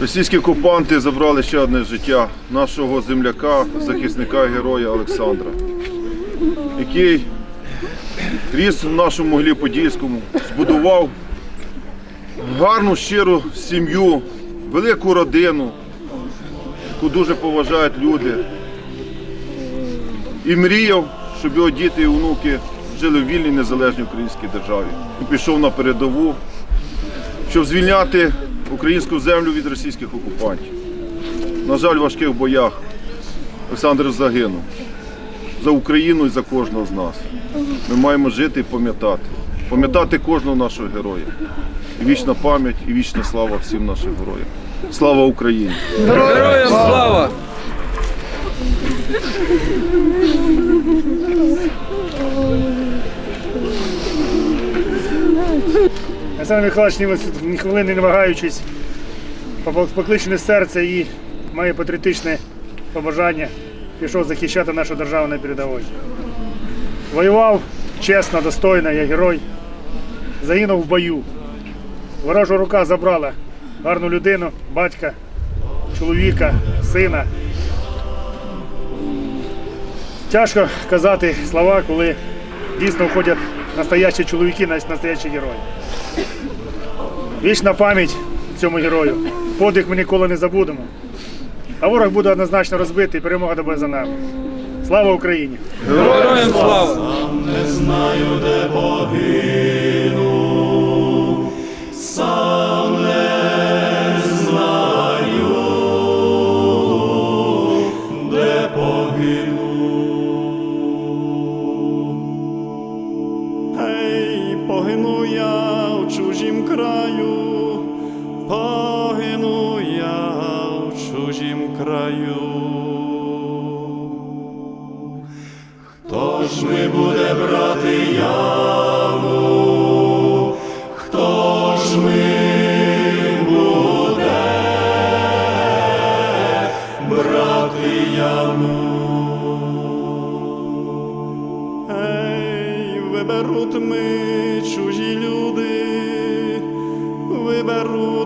Російські окупанти забрали ще одне життя нашого земляка, захисника героя Олександра, який ріс в нашому Моглі Подільському, збудував гарну щиру сім'ю, велику родину, яку дуже поважають люди. І мріяв, щоб його діти і онуки жили в вільній незалежній українській державі. І пішов на передову, щоб звільняти українську землю від російських окупантів. На жаль, в важких боях Олександр загинув за Україну і за кожного з нас. Ми маємо жити і пам'ятати. Пам'ятати кожного нашого героя. І вічна пам'ять, і вічна слава всім нашим героям. Слава Україні! Героям слава! Олександр Михайлович, ні, хвилини не вагаючись, покличене серце і має патріотичне побажання, пішов захищати нашу державу на передовій. Воював чесно, достойно, як герой, загинув в бою. Ворожа рука забрала гарну людину, батька, чоловіка, сина. Тяжко казати слова, коли дійсно входять настоящі чоловіки, настоящі герої. Вічна пам'ять цьому герою. Подих ми ніколи не забудемо. А ворог буде однозначно розбитий, перемога буде за нами. Слава Україні! Героям слава! Краю. Хто ж ми буде брати яму? Хто ж ми буде брати яму? Виберуть ми чужі люди, виберуть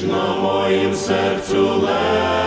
грішно моїм серцю ле.